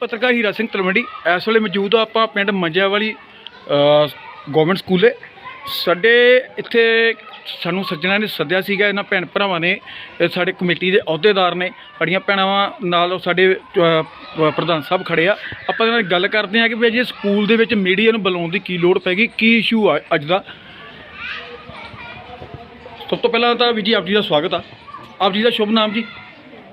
ਪੱਤਰਕਾਰ ਹੀਰਾ ਸਿੰਘ ਤਲਵੰਡੀ, ਇਸ ਵੇਲੇ ਮੌਜੂਦ ਆ ਆਪਾਂ ਪਿੰਡ ਮੰਜਿਆਂ ਵਾਲੀ ਗਵਰਨਮੈਂਟ ਸਕੂਲੇ ਸਾਡੇ ਇੱਥੇ ਸਾਨੂੰ ਸੱਜਣਾ ਨੇ ਸੱਦਿਆ ਸੀਗਾ, ਇਹਨਾਂ ਭੈਣ ਭਰਾਵਾਂ ਨੇ ਸਾਡੇ ਕਮੇਟੀ ਦੇ ਅਹੁਦੇਦਾਰ ਨੇ, ਸਾਡੀਆਂ ਭੈਣਾਵਾਂ ਨਾਲ ਸਾਡੇ ਪ੍ਰਧਾਨ ਸਾਹਿਬ ਖੜੇ ਆ। ਆਪਾਂ ਇਹਨਾਂ ਨਾਲ ਗੱਲ ਕਰਦੇ ਹਾਂ ਕਿ ਵੀ ਅਜੇ ਸਕੂਲ ਦੇ ਵਿੱਚ ਮੀਡੀਆ ਨੂੰ ਬੁਲਾਉਣ ਦੀ ਕੀ ਲੋੜ ਪੈਗੀ ਕੀ ਇਸ਼ੂ ਆ ਅੱਜ ਦਾ? ਸਭ ਤੋਂ ਪਹਿਲਾਂ ਤਾਂ ਵੀ ਜੀ, ਆਪ ਜੀ ਦਾ ਸਵਾਗਤ ਆ। ਆਪ ਜੀ ਦਾ ਸ਼ੁਭ ਨਾਮ ਜੀ?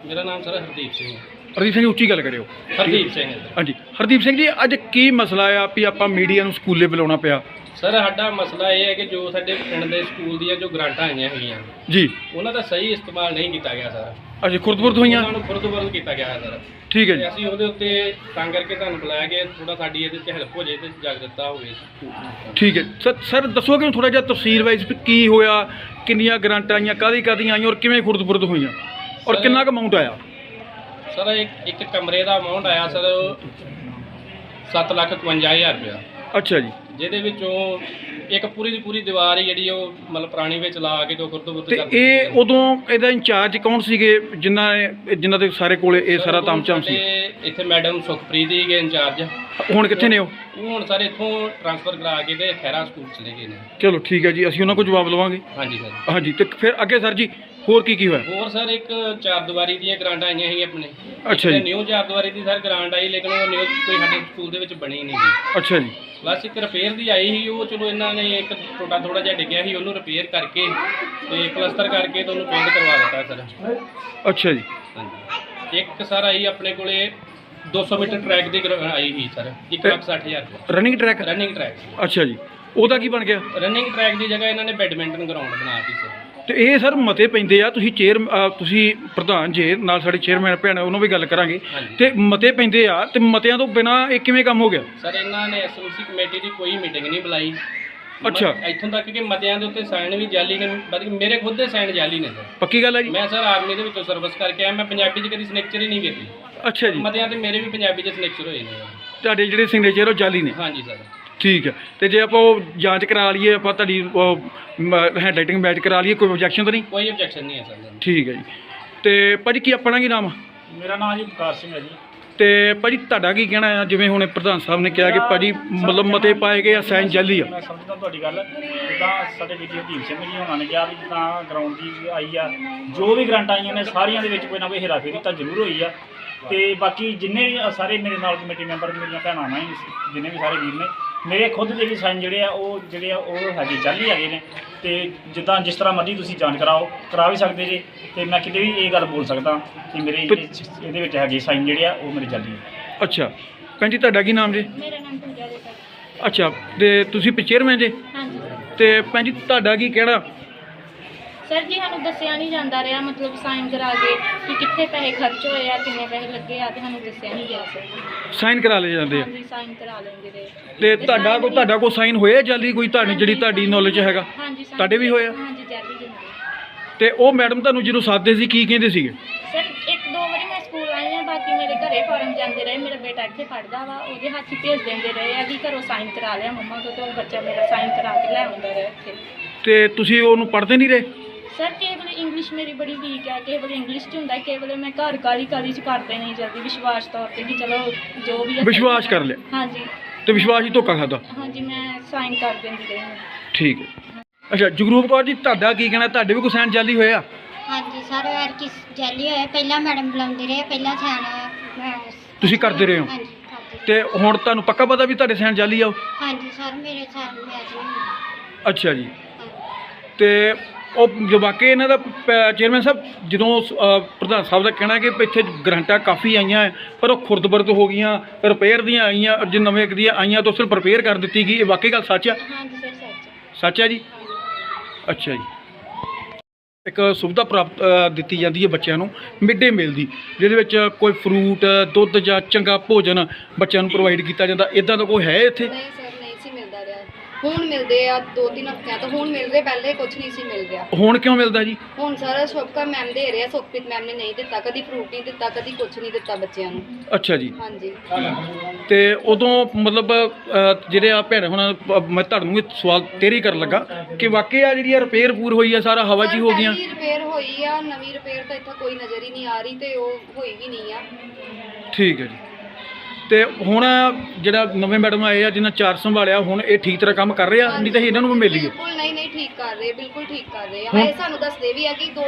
ਮੇਰਾ ਨਾਮ ਸਰ ਹਰਦੀਪ ਸਿੰਘ ਹੈ। ਹਰਦੀਪ ਸਿੰਘ ਜੀ ਉੱਚੀ ਗੱਲ ਕਰਿਓ। ਹਰਦੀਪ ਸਿੰਘ। ਹਾਂਜੀ। ਹਰਦੀਪ ਸਿੰਘ ਜੀ ਅੱਜ ਕੀ ਮਸਲਾ ਆ ਵੀ ਆਪਾਂ ਮੀਡੀਆ ਨੂੰ ਸਕੂਲੇ ਬੁਲਾਉਣਾ ਪਿਆ? ਸਰ ਸਾਡਾ ਮਸਲਾ ਇਹ ਹੈ ਕਿ ਜੋ ਸਾਡੇ ਪਿੰਡ ਦੇ ਸਕੂਲ ਦੀਆਂ ਜੋ ਗ੍ਰਾਂਟਾਂ ਆਈਆਂ ਹੋਈਆਂ ਜੀ। ਉਹਨਾਂ ਦਾ ਸਹੀ ਇਸਤੇਮਾਲ ਨਹੀਂ ਕੀਤਾ ਗਿਆ ਸਰ। ਅੱਛਾ ਖੁਰਦਬੁਰਦ ਹੋਈਆਂ? ਉਹਨਾਂ ਨੂੰ ਖੁਰਦ-ਬੁਰਦ ਕੀਤਾ ਗਿਆ ਸਰ। ਠੀਕ ਹੈ ਤੇ ਜੀ ਅਸੀਂ ਉਹਦੇ ਉੱਤੇ ਤਾਂ ਕਰਕੇ ਤੁਹਾਨੂੰ ਬੁਲਾਇਆ ਕਿ ਥੋੜਾ ਸਾਡੀ ਇਹਦੇ 'ਚ ਹੈਲਪ ਹੋ ਜਾਏ ਤੇ ਜਾਗਰੂਕਤਾ ਹੋਵੇ। ਠੀਕ ਹੈ। ਸਰ ਸਰ ਦੱਸੋਗੇ ਥੋੜਾ ਜਿਹਾ ਤਫਸੀਲ ਵਾਈਜ਼ ਵੀ ਕੀ ਹੋਇਆ ਕਿੰਨੀਆਂ ਗ੍ਰਾਂਟਾਂ ਆਈਆਂ ਕਾਹਦੀ ਕਾਹਦੀਆਂ ਆਈਆਂ ਔਰ ਕਿਵੇਂ ਖੁਰਦਬੁਰਦ ਹੋਈਆਂ? ਔਰ ਕਿੰਨਾ ਕੁ ਅਮਾਉਂਟ ਆਇਆ? ਸਰ ਇੱਕ ਇੱਕ ਕਮਰੇ ਦਾ ਅਮਾਉਂਟ ਆਇਆ ਸਰ 751000 ਰੁਪਇਆ। ਅੱਛਾ ਜੀ। ਜਿਹਦੇ ਵਿੱਚੋਂ ਇੱਕ ਪੂਰੀ ਦੀ ਪੂਰੀ ਦੀਵਾਰ ਹੀ ਜਿਹੜੀ ਉਹ ਮਤਲਬ ਪੁਰਾਣੀ ਵਿੱਚ ਲਾ ਕੇ ਤੇ ਖੁਰਦ-ਬੁਰਦ ਤੇ ਇਹ। ਉਦੋਂ ਇਹਦਾ ਇੰਚਾਰਜ ਕੌਣ ਸੀਗੇ? ਜਿਨ੍ਹਾਂ ਨੇ ਜਿਨ੍ਹਾਂ ਦੇ ਸਾਰੇ ਕੋਲੇ ਇਹ ਸਾਰਾ ਤਾਮਚਾਮ ਸੀ? ਇੱਥੇ ਮੈਡਮ ਸੁਖਪ੍ਰੀਤ ਜੀ ਗਏ ਇੰਚਾਰਜ। ਹੁਣ ਕਿੱਥੇ ਨੇ ਉਹ? ਉਹ ਹੁਣ ਸਰ ਇੱਥੋਂ ਟ੍ਰਾਂਸਫਰ ਕਰਾ ਕੇ ਤੇ ਖੈਰਾ ਸਕੂਲ ਚਲੇ ਗਏ ਨੇ। ਚਲੋ ਠੀਕ ਹੈ ਜੀ ਅਸੀਂ ਉਹਨਾਂ ਕੋਲ ਜਵਾਬ ਲਵਾਂਗੇ। ਹਾਂਜੀ ਸਰ ਹਾਂਜੀ ਤੇ ਫਿਰ ਅੱਗੇ ਸਰ ਜੀ ਹੋਰ ਕੀ ਕੀ ਹੋਇਆ? ਹੋਰ ਸਰ ਇੱਕ ਚਾਰ ਦੀਵਾਰੀ ਦੀਆਂ ਗ੍ਰਾਂਟ ਆਈਆਂ ਸੀ ਆਪਣੇ। ਅੱਛਾ ਜੀ। ਨਿਊ ਚਾਰ ਦੀਵਾਰੀ ਦੀ ਸਰ ਗ੍ਰਾਂਟ ਆਈ ਲੇਕਿਨ ਉਹ ਨਿਊ ਕੋਈ ਸਾਡੇ ਸਕੂਲ ਦੇ ਵਿੱਚ ਬਣੀ ਨਹੀਂ ਗਈ ਅੱਛਾ ਜੀ। ਪਲੱਸ ਇੱਕ ਰਿਪੇਅਰ ਦੀ ਆਈ ਸੀ ਉਹ ਚਲੋ ਇਹਨਾਂ ਨੇ ਇੱਕ ਟੋਟਾ ਥੋੜਾ ਜਿਹਾ ਡਿੱਗਿਆ ਸੀ ਉਹਨੂੰ ਰਿਪੇਅਰ ਕਰਕੇ ਤੇ ਪਲਸਤਰ ਕਰਕੇ ਤੇ ਉਹਨੂੰ ਪੇਂਟ ਕਰਵਾ ਦਿੱਤਾ ਸਰ। ਅੱਛਾ ਜੀ। ਹਾਂਜੀ। ਇੱਕ ਸਰ ਆਈ ਆਪਣੇ ਕੋਲੇ 200 ਮੀਟਰ ਟਰੈਕ ਦੀ ਗ੍ਰਾ- ਆਈ ਸੀ ਸਰ 160000 ਰੁਪਏ। ਰਨਿੰਗ ਟਰੈਕ ਰਨਿੰਗ ਟਰੈਕ ਅੱਛਾ ਜੀ। ਉਹਦਾ ਕੀ ਬਣ ਗਿਆ? ਰਨਿੰਗ ਟਰੈਕ ਦੀ ਜਗ੍ਹਾ ਇਹਨਾਂ ਨੇ ਬੈਡਮਿੰਟਨ ਗਰਾਊਂਡ ਬਣਾਤੀ ਸਰ। ਤੇ ਇਹ ਸਰ ਮਤੇ ਪੈਂਦੇ ਆ ਤੁਸੀਂ ਚੇਅਰ ਅ, ਤੁਸੀਂ ਪ੍ਰਧਾਨ ਜੇ ਨਾਲ ਸਾਡੇ ਚੇਅਰਮੈਨ ਭੈਣ ਉਹਨਾਂ ਵੀ ਗੱਲ ਕਰਾਂਗੇ। ਹਾਂਜੀ। ਤੇ ਮਤੇ ਪੈਂਦੇ ਆ ਤੇ ਮਤਿਆਂ ਤੋਂ ਬਿਨਾ ਇਹ ਕਿਵੇਂ ਕੰਮ ਹੋ ਗਿਆ? ਸਰ ਇਹਨਾਂ ਨੇ ਐਸਓਸੀ ਕਮੇਟੀ ਦੀ ਕੋਈ ਮੀਟਿੰਗ ਨਹੀਂ ਬੁਲਾਈ। ਅੱਛਾ। ਇੱਥੋਂ ਤੱਕ ਕਿ ਮਤਿਆਂ ਦੇ ਉੱਤੇ ਸਾਈਨ ਵੀ ਜਾਲੀ ਨੇ ਬਲਕਿ ਮੇਰੇ ਖੁਦ ਦੇ ਸਾਈਨ ਜਾਲੀ ਨੇ ਸਰ। ਪੱਕੀ ਗੱਲ ਹੈ ਜੀ? ਮੈਂ ਸਰ ਆਰਮੀ ਦੇ ਵਿੱਚੋਂ ਸਰਵਿਸ ਕਰਕੇ ਆਇਆ ਮੈਂ ਪੰਜਾਬੀ 'ਚ ਕਦੀ ਸਿਗਨੇਚਰ ਹੀ ਨਹੀਂ ਕੀਤੀ ਅੱਛਾ ਜੀ। ਮਤਿਆਂ ਤੇ ਮੇਰੇ ਵੀ ਪੰਜਾਬੀ 'ਚ ਸਿਗਨੇਚਰ ਹੋਏ ਨੇ। ਤੁਹਾਡੇ ਜਿਹੜੇ ਸਿਗਨੇਚਰ ਉਹ ਜਾਲੀ ਨੇ? ਹਾਂਜੀ ਸਰ। ਠੀਕ ਹੈ। ਤੇ ਜੇ ਆਪਾਂ ਉਹ ਜਾਂਚ ਕਰਾ ਲਈਏ ਆਪਾਂ ਤੁਹਾਡੀ ਹੈਂਡ ਰਾਈਟਿੰਗ ਮੈਚ ਕਰਾ ਲਈਏ ਕੋਈ ਆਬਜੈਕਸ਼ਨ ਤਾਂ ਨਹੀਂ? ਕੋਈ ਆਬਜੈਕਸ਼ਨ ਨਹੀਂ ਹੈ ਸਰ। ਠੀਕ ਹੈ ਜੀ। ਤੇ ਭਾਜੀ ਕੀ ਆਪਣਾ ਕੀ ਨਾਮ ਆ? ਮੇਰਾ ਨਾਮ ਜੀ ਬਕਾਰ ਸਿੰਘ ਹੈ ਜੀ। ਤੇ ਭਾਜੀ ਤੁਹਾਡਾ ਕੀ ਕਹਿਣਾ ਆ? ਜਿਵੇਂ ਹੁਣ ਪ੍ਰਧਾਨ ਸਾਹਿਬ ਨੇ ਕਿਹਾ ਕਿ ਭਾਜੀ ਮਤਲਬ ਮਤੇ ਪਾਏ ਗਏ ਆ ਸਾਈਨ ਜਾਲੀ ਆ। ਮੈਂ ਸਮਝਦਾ ਤੁਹਾਡੀ ਗੱਲ ਜਿੱਦਾਂ ਸਾਡੇ ਜੀ ਹਰਦੀਪ ਸਿੰਘ ਜੀ ਹੋਣਾ ਨੇ ਕਿਹਾ ਵੀ ਜਿੱਦਾਂ ਗਰਾਊਂਡ ਦੀ ਆਈ ਆ ਜੋ ਵੀ ਗਰੰਟ ਆਈਆਂ ਨੇ ਸਾਰੀਆਂ ਦੇ ਵਿੱਚ ਕੋਈ ਨਾ ਕੋਈ ਹੇਰਾਫੇਰੀ ਤਾਂ ਜ਼ਰੂਰ ਹੋਈ ਆ। ਤੇ ਬਾਕੀ ਜਿੰਨੇ ਵੀ ਸਾਰੇ ਮੇਰੇ ਨਾਲ ਕਮੇਟੀ ਮੈਂਬਰ ਮੇਰੀਆਂ ਭੈਣਾਂ ਨੇ ਜਿੰਨੇ ਵੀ ਸਾਰੇ ਵੀਰ ਨੇ ਮੇਰੇ ਖੁਦ ਦੇ ਵੀ ਸਾਈਨ ਜਿਹੜੇ ਆ ਉਹ ਜਿਹੜੇ ਆ ਉਹ ਹੈਗੇ ਜਾਲੀ ਹੈਗੇ ਨੇ। ਤੇ ਜਿੱਦਾਂ ਜਿਸ ਤਰ੍ਹਾਂ ਮਰਜ਼ੀ ਤੁਸੀਂ ਜਾਂਚ ਕਰਾਓ ਕਰਾ ਵੀ ਸਕਦੇ ਜੇ। ਤੇ ਮੈਂ ਕਿਤੇ ਵੀ ਇਹ ਗੱਲ ਬੋਲ ਸਕਦਾ ਕਿ ਮੇਰੇ ਇਹਦੇ ਇਹਦੇ ਵਿੱਚ ਹੈਗੇ ਸਾਈਨ ਜਿਹੜੇ ਆ ਉਹ ਮੇਰੇ ਜਾਲੀ ਆ ਅੱਛਾ। ਭੈਣ ਜੀ ਤੁਹਾਡਾ ਕੀ ਨਾਮ ਜੀ? ਮੇਰਾ ਨਾਮ ਪੂਜਾ ਦੇ ਸਰ ਅੱਛਾ ਤੇ ਤੁਸੀਂ ਚੇਅਰਮੈਨ ਜੀ? ਹਾਂਜੀ। ਤੇ ਭੈਣ ਜੀ ਤੁਹਾਡਾ ਕੀ ਕਹਿਣਾ ਸਰ ਜੀ ਸਾਨੂੰ ਦੱਸਿਆ ਨਹੀਂ ਜਾਂਦਾ ਰਿਹਾ ਮਤਲਬ ਸਾਈਨ ਕਰਾ ਕੇ ਕਿ ਕਿੱਥੇ ਪੈਸੇ ਖਰਚ ਹੋਏ ਆ ਕਿੰਨੇ ਪੈਸੇ ਲੱਗੇ ਆ ਤੇ ਸਾਨੂੰ ਦੱਸਿਆ ਨਹੀਂ ਗਿਆ ਸਰ ਸਾਈਨ ਕਰਾ ਲਏ ਜਾਂਦੇ ਆ? ਹਾਂਜੀ ਸਾਈਨ ਕਰਾ ਲੈਂਦੇ ਰਹੇ। ਤੇ ਤੁਹਾਡਾ ਕੋਈ ਤੁਹਾਡਾ ਕੋਈ ਸਾਈਨ ਹੋਇਆ ਜਾਲੀ ਕੋਈ ਤੁਹਾਡੀ ਜਿਹੜੀ ਤੁਹਾਡੀ ਨੌਲੇਜ ਹੈਗਾ? ਹਾਂਜੀ ਤੁਹਾਡੇ ਵੀ ਹੋਏ ਆ? ਹਾਂਜੀ ਜੈਲੀ ਜੀ ਤੇ ਉਹ ਮੈਡਮ ਤੁਹਾਨੂੰ ਜਦੋਂ ਸਾਦੇ ਸੀ ਕੀ ਕਹਿੰਦੇ ਸੀਗੇ? ਸਰ ਇੱਕ ਦੋ ਵਾਰੀ ਮੈਂ ਸਕੂਲ ਆਈ ਹਾਂ ਬਾਕੀ ਮੇਰੇ ਘਰੇ ਫਾਰਮ ਜਾਂਦੇ ਰਹੇ ਮੇਰਾ ਬੇਟਾ ਇੱਥੇ ਪੜਦਾ ਵਾ ਉਹਦੇ ਹੱਥ ਹੀ ਭੇਜ ਦਿੰਦੇ ਰਹੇ ਆ ਵੀ ਘਰੋਂ ਸਾਈਨ ਕਰਾ ਲਿਆ ਮੰਮਾ ਤੋਂ ਤੇ ਉਹ ਬੱਚਾ ਮੇਰਾ ਸਾਈਨ ਕਰਾ ਕੇ ਲੈ ਆਉਂਦਾ ਰਿਹਾ ਇੱਥੇ। ਤੇ ਤੁਸੀਂ ਉਹਨੂੰ ਪੜ੍ਹਦੇ ਨਹੀਂ ਰਹੇ? ਸਰ ਕੇਵਲ ਇੰਗਲਿਸ਼ ਮੇਰੀ ਬੜੀ ਵੀਕ ਹੈ। ਕੇਵਲ ਇੰਗਲਿਸ਼ 'ਚ ਹੁੰਦਾ ਹੈ। ਕੇਵਲ ਮੈਂ ਘਰ ਕਾਲੀ ਕਾਲੀ 'ਚ ਕਰਦੇ ਨਹੀਂ ਜਲਦੀ। ਵਿਸ਼ਵਾਸ ਤੌਰ ਤੇ ਕਿ ਚਲੋ ਜੋ ਵੀ ਹੈ। ਵਿਸ਼ਵਾਸ ਕਰ ਲਿਆ। ਹਾਂਜੀ। ਤੇ ਵਿਸ਼ਵਾਸ ਹੀ ਧੋਖਾ ਖਾਦਾ। ਹਾਂਜੀ ਮੈਂ ਸਾਈਨ ਕਰ ਦਿੰਦੀ ਰਹੀ ਹਾਂ। ਠੀਕ ਹੈ। ਅੱਛਾ ਜਗਰੂਪ ਕੌਰ ਜੀ ਤੁਹਾਡਾ ਕੀ ਕਹਿਣਾ? ਤੁਹਾਡੇ ਵੀ ਕੋਈ ਸਾਈਨ ਜਾਲੀ ਹੋਇਆ ਹਾਂਜੀ ਸਰ ਐਰ ਕਿਸ ਜੈਲੀ ਹੋਇਆ ਪਹਿਲਾਂ ਮੈਡਮ ਬੁਲਾਉਂਦੇ ਰਹੇ ਪਹਿਲਾਂ ਸਿਆਣਾ ਤੁਸੀਂ ਕਰਦੇ ਰਹੇ ਹੋ? ਹਾਂਜੀ ਕਰਦੇ ਤੇ ਹੁਣ ਤੁਹਾਨੂੰ ਪੱਕਾ ਪਤਾ ਵੀ ਤੁਹਾਡੇ ਸਾਈਨ ਜਾਲੀ ਆ ਉਹ? ਹਾਂਜੀ ਸਰ ਮੇਰੇ ਸਾਲ ਮੈਚ ਨਹੀਂ ਹੋਇਆ। ਅੱਛਾ ਜੀ। ਹਾਂਜੀ। ਤੇ ਉਹ ਜੋ ਵਾਕਈ ਇਹਨਾਂ ਦਾ ਚੇਅਰਮੈਨ ਸਾਹਿਬ ਜਦੋਂ ਪ੍ਰਧਾਨ ਸਾਹਿਬ ਦਾ ਕਹਿਣਾ ਕਿ ਇੱਥੇ ਗਰੰਟਾਂ ਕਾਫੀ ਆਈਆਂ ਪਰ ਉਹ ਖੁਰਦਬਰਦ ਹੋ ਗਈਆਂ ਰਿਪੇਅਰ ਦੀਆਂ ਆਈਆਂ ਜੇ ਨਵੇਂ ਦੀਆਂ ਆਈਆਂ ਤਾਂ ਸਿਰਫ ਰਿਪੇਅਰ ਕਰ ਦਿੱਤੀ ਗਈ ਇਹ ਵਾਕਈ ਗੱਲ ਸੱਚ ਆ? ਹਾਂਜੀ ਸਰ ਸੱਚ ਸੱਚ ਹੈ ਜੀ? ਅੱਛਾ ਜੀ। ਇੱਕ ਸੁਵਿਧਾ ਪ੍ਰਾਪਤ ਦਿੱਤੀ ਜਾਂਦੀ ਹੈ ਬੱਚਿਆਂ ਨੂੰ ਮਿਡ ਡੇ ਮੀਲ ਦੀ ਜਿਹਦੇ ਵਿੱਚ ਕੋਈ ਫਰੂਟ ਦੁੱਧ ਜਾਂ ਚੰਗਾ ਭੋਜਨ ਬੱਚਿਆਂ ਨੂੰ ਪ੍ਰੋਵਾਈਡ ਕੀਤਾ ਜਾਂਦਾ ਇਦਾਂ ਦਾ ਕੋਈ ਹੈ ਇੱਥੇ ਨਹੀਂ ਸਰ ਨਹੀਂ ਸੀ ਮਿਲਦਾ ਰਿਹਾ ਹੁਣ ਮਿਲਦੇ ਆ ਦੋ ਤਿੰਨ ਹਫ਼ਤਿਆਂ ਤੋਂ ਹੁਣ ਮਿਲ ਰਹੇ ਪਹਿਲੇ ਕੁਝ ਨਹੀਂ ਸੀ ਮਿਲ ਰਿਹਾ। ਹੁਣ ਕਿਉਂ ਮਿਲਦਾ ਜੀ? ਹੁਣ ਸਾਰਾ ਸ਼ੋਭਕਾ ਮੈਮ ਦੇ ਰਿਹਾ ਸੁਖਪ੍ਰੀਤ ਮੈਮ ਨੇ ਨਹੀਂ ਦਿੱਤਾ ਕਦੀ ਫਰੂਟ ਨਹੀਂ ਦਿੱਤਾ ਕਦੀ ਕੁਝ ਨਹੀਂ ਦਿੱਤਾ ਬੱਚਿਆਂ ਨੂੰ। ਅੱਛਾ ਜੀ। ਹਾਂਜੀ। ਤੇ ਉਦੋਂ ਮਤਲਬ ਅ, ਜਿਹੜੇ ਆ ਭੈਣ ਹੁਣ ਮੈਂ ਤੁਹਾਨੂੰ ਇਹ ਸਵਾਲ ਤੇਰੀ ਕਰਨ ਲੱਗਾ ਕਿ ਵਾਕਿਆ ਜਿਹੜੀ ਆ ਰਿਪੇਅਰ ਪੂਰ ਹੋਈ ਆ ਸਾਰਾ ਹਵਾ ਹੀ ਹੋ ਗਈਆਂ? ਰਿਪੇਅਰ ਹੋਈ ਆ ਨਵੀਂ ਰਿਪੇਅਰ ਤਾਂ ਇੱਥੇ ਕੋਈ ਨਜ਼ਰ ਹੀ ਨਹੀਂ ਆ ਰਹੀ ਤੇ ਉਹ ਹੋਈ ਵੀ ਨਹੀਂ ਆ। ਠੀਕ ਹੈ ਜੀ। ਤੇ ਹੁਣ ਜਿਹੜਾ ਨਵੇਂ ਮੈਡਮ ਆਏ ਆ ਜਿਨ੍ਹਾਂ ਚਾਰ ਸੰਭਾਲਿਆ ਹੁਣ ਇਹ ਠੀਕ ਤਰ੍ਹਾਂ ਕੰਮ ਕਰ ਰਹੇ ਆ? ਨਹੀਂ ਤਾਂ ਅਸੀਂ ਇਹਨਾਂ ਨੂੰ ਵੀ ਮਿਲ ਲਈਏ। ਬਿਲਕੁਲ ਨਹੀਂ ਨਹੀਂ ਠੀਕ ਕਰ ਰਹੇ ਬਿਲਕੁਲ ਠੀਕ ਕਰ ਰਹੇ ਆ। ਹਾਏ ਸਾਨੂੰ ਦੱਸਦੇ ਵੀ ਆ ਕਿ ਦੋ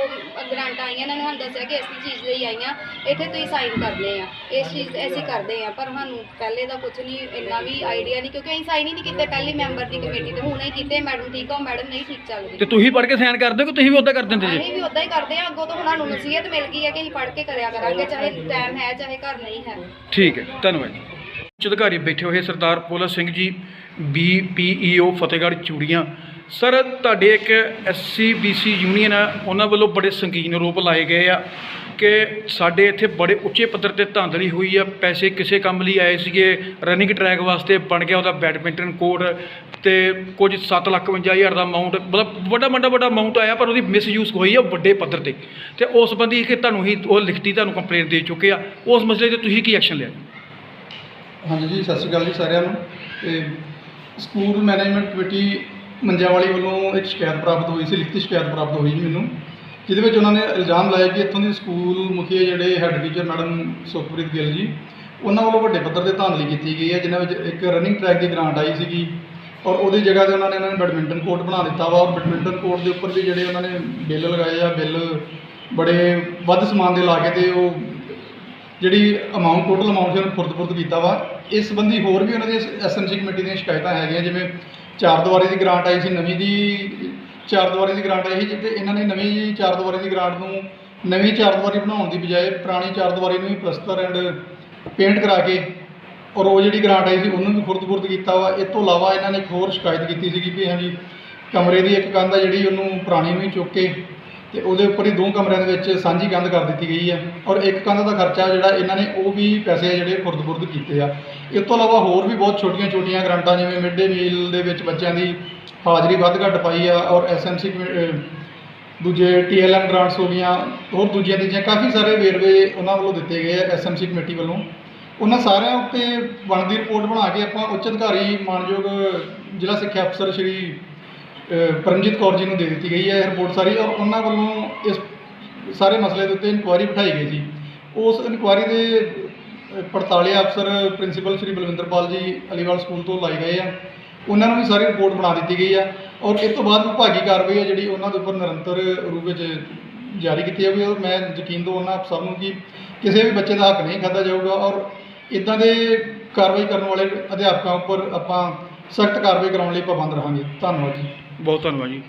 ਗ੍ਰਾਂਟਾਂ ਆਈਆਂ ਇਹਨਾਂ ਨੇ ਸਾਨੂੰ ਦੱਸਿਆ ਕਿ ਇਸ ਚੀਜ਼ ਲਈ ਆਈਆਂ ਇੱਥੇ ਤੁਸੀਂ ਸਾਈਨ ਕਰਨੇ ਆ। ਇਸ ਚੀਜ਼ ਅਸੀਂ ਕਰਦੇ ਆ ਪਰ ਸਾਨੂੰ ਪਹਿਲੇ ਦਾ ਕੁਝ ਨਹੀਂ ਇੰਨਾ ਵੀ ਆਈਡੀਆ ਨਹੀਂ ਕਿਉਂਕਿ ਅਸੀਂ ਸਾਈਨ ਹੀ ਨਹੀਂ ਕੀਤੇ ਪਹਿਲੀ ਮੈਂਬਰ ਦੀ ਕਮੇਟੀ ਤੇ ਹੁਣ ਅਸੀਂ ਕੀਤੇ ਮੈਡਮ ਠੀਕ ਆ ਮੈਡਮ ਨਹੀਂ ਠੀਕ ਚੱਲ ਤੇ ਤੁਸੀਂ ਪੜ੍ਹ ਕੇ ਸਾਈਨ ਕਰਦੇ ਹੋ ਕਿ ਤੁਸੀਂ ਵੀ ਉਦਾਂ ਕਰ ਦਿੰਦੇ ਜੀ? ਅਸੀਂ ਵੀ ਉਦਾਂ ਹੀ ਕਰਦੇ ਆ ਅੱਗੋਂ ਤੋਂ ਹੁਣ ਸਾਨੂੰ ਨਸੀਹਤ ਮਿਲ ਗਈ ਹੈ ਕਿ ਅਸੀਂ ਪੜ੍ਹ ਕੇ ਕਰਿਆ ਕਰਾਂਗੇ ਚਾਹੇ ਟਾਈਮ ਹੈ ਚਾਹੇ ਘਰ ਨਹੀਂ ਹੈ। ਠੀਕ ਹੈ ਧੰਨਵਾਦ। ਜੀ। ਉੱਚ ਅਧਿਕਾਰੀ ਬੈਠੇ ਹੋਏ ਸਰਦਾਰ ਪੋਲਾ ਸਿੰਘ ਜੀ ਬੀਪੀਈਓ ਫਤਿਹਗੜ੍ਹ ਚੂੜੀਆਂ। ਸਰ, ਤੁਹਾਡੇ ਇੱਕ ਐਸਸੀ ਬੀਸੀ ਯੂਨੀਅਨ ਆ, ਉਹਨਾਂ ਵੱਲੋਂ ਬੜੇ ਸੰਗੀਨ ਰੂਪ ਲਾਏ ਗਏ ਆ ਕਿ ਸਾਡੇ ਇੱਥੇ ਬੜੇ ਉੱਚੇ ਪੱਧਰ ਤੇ ਧਾਂਦਲੀ ਹੋਈ ਆ, ਪੈਸੇ ਕਿਸੇ ਕੰਮ ਲਈ ਆਏ ਸੀਗੇ ਰਨਿੰਗ ਟਰੈਕ ਵਾਸਤੇ ਬਣ ਗਿਆ ਉਹਦਾ ਬੈਡਮਿੰਟਨ ਕੋਰਟ ਤੇ ਕੁਝ 751000 ਦਾ ਅਮਾਉਂਟ ਮਤਲਬ ਵੱਡਾ ਵੱਡਾ ਵੱਡਾ ਅਮਾਉਂਟ ਆਇਆ, ਪਰ ਉਹਦੀ ਮਿਸਯੂਜ਼ ਹੋਈ ਆ ਵੱਡੇ ਪੱਧਰ ਤੇ। ਤੇ ਉਸ ਸੰਬੰਧੀ ਕਿ ਤੁਹਾਨੂੰ ਹੀ ਉਹ ਲਿਖਤੀ, ਤੁਹਾਨੂੰ ਕੰਪਲੇਂਟ ਦੇ ਚੁੱਕੇ ਆ। ਉਸ ਮਸਲੇ ਤੇ ਤੁਸੀਂ ਕੀ ਐਕਸ਼ਨ ਲਿਆ? ਹਾਂਜੀ ਜੀ, ਸਤਿ ਸ਼੍ਰੀ ਅਕਾਲ ਜੀ ਸਾਰਿਆਂ ਨੂੰ। ਤੇ ਸਕੂਲ ਮੈਨੇਜਮੈਂਟ ਕਮੇਟੀ ਮੰਜਾਵਾਲੀ ਵੱਲੋਂ ਇੱਕ ਸ਼ਿਕਾਇਤ ਪ੍ਰਾਪਤ ਹੋਈ ਸੀ, ਲਿਖਤੀ ਸ਼ਿਕਾਇਤ ਪ੍ਰਾਪਤ ਹੋਈ ਜੀ ਮੈਨੂੰ, ਜਿਹਦੇ ਵਿੱਚ ਉਹਨਾਂ ਨੇ ਇਲਜ਼ਾਮ ਲਾਇਆ ਕਿ ਇੱਥੋਂ ਦੇ ਸਕੂਲ ਮੁਖੀ ਜਿਹੜੇ head teacher madam Sukhpreet Gill ji, ਉਹਨਾਂ ਵੱਲੋਂ ਵੱਡੇ ਪੱਧਰ ਤੇ ਧਾਂਦਲੀ ਕੀਤੀ ਗਈ ਹੈ ਜਿਨ੍ਹਾਂ ਵਿੱਚ ਇੱਕ ਰਨਿੰਗ ਟਰੈਕ ਦੀ ਗ੍ਰਾਂਟ ਆਈ ਸੀਗੀ ਔਰ ਉਹਦੀ ਜਗ੍ਹਾ ਤੇ ਉਹਨਾਂ ਨੇ ਇਹਨਾਂ ਨੇ ਬੈਡਮਿੰਟਨ ਕੋਰਟ ਬਣਾ ਦਿੱਤਾ ਵਾ ਔਰ ਬੈਡਮਿੰਟਨ ਕੋਰਟ ਦੇ ਉੱਪਰ ਵੀ ਜਿਹੜੇ ਉਹਨਾਂ ਨੇ ਬਿੱਲ ਲਗਾਏ ਆ, ਬਿੱਲ ਬੜੇ ਵੱਧ ਸਮਾਨ ਦੇ ਲਾ ਕੇ ਤੇ ਉਹ ਜਿਹੜੀ ਅਮਾਉਂਟ ਟੋਟਲ ਅਮਾਉਂਟ ਸੀ ਉਹਨੂੰ ਫੁਰਦ-ਫੁਰਦ ਕੀਤਾ ਵਾ। ਇਸ ਸੰਬੰਧੀ ਹੋਰ ਵੀ ਉਹਨਾਂ ਦੀ ਐਸਐਮਸੀ ਕਮੇਟੀ ਦੀਆਂ ਸ਼ਿਕਾਇਤਾਂ ਹੈਗੀਆਂ, ਜਿਵੇਂ ਚਾਰ ਦੀਵਾਰੀ ਦੀ ਗ੍ਰਾਂਟ ਆਈ ਸੀ ਨਵੀਂ ਦੀ, ਚਾਰ ਦੀਵਾਰੀ ਦੀ ਗ੍ਰਾਂਟ ਆਈ ਸੀ ਜਿੱਤੇ ਇਹਨਾਂ ਨੇ ਨਵੀਂ ਚਾਰ ਦੀਵਾਰੀ ਦੀ ਗ੍ਰਾਂਟ ਨੂੰ ਨਵੀਂ ਚਾਰ ਦੀਵਾਰੀ ਬਣਾਉਣ ਦੀ ਬਜਾਏ ਪੁਰਾਣੀ ਚਾਰ ਦੀਵਾਰੀ ਨੂੰ ਹੀ ਪਲਸਤਰ ਐਂਡ ਪੇਂਟ ਕਰਾ ਕੇ ਔਰ ਉਹ ਜਿਹੜੀ ਗ੍ਰਾਂਟ ਆਈ ਸੀ ਉਹਨੂੰ ਵੀ ਫੁਰਦ-ਫੁਰਦ ਕੀਤਾ ਵਾ। ਇਹ ਤੋਂ ਇਲਾਵਾ ਇਹਨਾਂ ਨੇ ਇੱਕ ਹੋਰ ਸ਼ਿਕਾਇਤ ਕੀਤੀ ਸੀਗੀ ਵੀ ਹਾਂਜੀ, ਕਮਰੇ ਦੀ ਇੱਕ ਕੰਧ ਆ ਜਿਹੜੀ ਉਹਨੂੰ ਪੁਰਾਣੀ ਨੂੰ ਹੀ ਚੁੱਕ ਕੇ ਤੇ ਉਹਦੇ ਉੱਪਰ ਹੀ ਦੋ ਕਮਰਿਆਂ ਦੇ ਵਿੱਚ ਸਾਂਝੀ ਕੰਧ ਕਰ ਦਿੱਤੀ ਗਈ ਆ ਔਰ ਇੱਕ ਕੰਧ ਦਾ ਖਰਚਾ ਜਿਹੜਾ ਇਹਨਾਂ ਨੇ ਉਹ ਵੀ ਪੈਸੇ ਜਿਹੜੇ ਖੁਰਦ ਫੁਰਦ ਕੀਤੇ ਆ। ਇਸ ਤੋਂ ਇਲਾਵਾ ਹੋਰ ਵੀ ਬਹੁਤ ਛੋਟੀਆਂ-ਛੋਟੀਆਂ ਗ੍ਰਾਂਟਾਂ ਜਿਵੇਂ ਮਿਡ ਡੇ ਮੀਲ ਦੇ ਵਿੱਚ ਬੱਚਿਆਂ ਦੀ ਹਾਜ਼ਰੀ ਵੱਧ ਘੱਟ ਪਾਈ ਆ ਔਰ ਐਸਐਮਸੀ ਦੂਜੇ ਟੀਐਲਐਮ ਗ੍ਰਾਂਟਸ ਹੋ ਗਈਆਂ, ਹੋਰ ਦੂਜੀਆਂ ਤੀਜੀਆਂ ਕਾਫੀ ਸਾਰੇ ਵੇਰਵੇ ਉਹਨਾਂ ਵੱਲੋਂ ਦਿੱਤੇ ਗਏ ਆ ਐਸਐਮਸੀ ਕਮੇਟੀ ਵੱਲੋਂ। ਉਹਨਾਂ ਸਾਰਿਆਂ ਉੱਤੇ ਬਣਦੀ ਰਿਪੋਰਟ ਬਣਾ ਕੇ ਆਪਾਂ ਉੱਚ ਅਧਿਕਾਰੀ ਮਾਨਯੋਗ ਜ਼ਿਲ੍ਹਾ ਸਿੱਖਿਆ ਅਫਸਰ ਸ਼੍ਰੀ ਪਰਮਜੀਤ ਕੌਰ ਜੀ ਨੂੰ ਦੇ ਦਿੱਤੀ ਗਈ ਹੈ ਇਹ ਰਿਪੋਰਟ ਸਾਰੀ, ਔਰ ਉਹਨਾਂ ਵੱਲੋਂ ਇਸ ਸਾਰੇ ਮਸਲੇ ਦੇ ਉੱਤੇ ਇਨਕੁਆਇਰੀ ਬਿਠਾਈ ਗਈ ਸੀ। ਉਸ ਇਨਕੁਆਇਰੀ ਦੇ ਪੜਤਾਲੇ ਅਫਸਰ ਪ੍ਰਿੰਸੀਪਲ ਸ਼੍ਰੀ ਬਲਵਿੰਦਰਪਾਲ ਜੀ ਅਲੀਵਾਲ ਸਕੂਲ ਤੋਂ ਲਾਏ ਗਏ ਆ। ਉਹਨਾਂ ਨੂੰ ਵੀ ਸਾਰੀ ਰਿਪੋਰਟ ਬਣਾ ਦਿੱਤੀ ਗਈ ਆ, ਔਰ ਇਸ ਤੋਂ ਬਾਅਦ ਵਿਭਾਗੀ ਕਾਰਵਾਈ ਆ ਜਿਹੜੀ ਉਹਨਾਂ ਦੇ ਉੱਪਰ ਨਿਰੰਤਰ ਰੂਪ ਵਿੱਚ ਜਾਰੀ ਕੀਤੀ ਜਾਊਗੀ, ਔਰ ਮੈਂ ਯਕੀਨ ਦਵਾਉਣਾ ਆਪ ਸਭ ਨੂੰ ਕਿ ਕਿਸੇ ਵੀ ਬੱਚੇ ਦਾ ਹੱਕ ਨਹੀਂ ਖਾਧਾ ਜਾਊਗਾ, ਔਰ ਇਦਾਂ ਦੇ ਕਾਰਵਾਈ ਕਰਨ ਵਾਲੇ ਅਧਿਆਪਕਾਂ ਉੱਪਰ ਆਪਾਂ ਸਖਤ ਕਾਰਵਾਈ ਕਰਾਉਣ ਲਈ ਪਾਬੰਦ ਰਹਾਂਗੇ। ਧੰਨਵਾਦ ਜੀ। ਬਹੁਤ ਧੰਨਵਾਦ ਜੀ।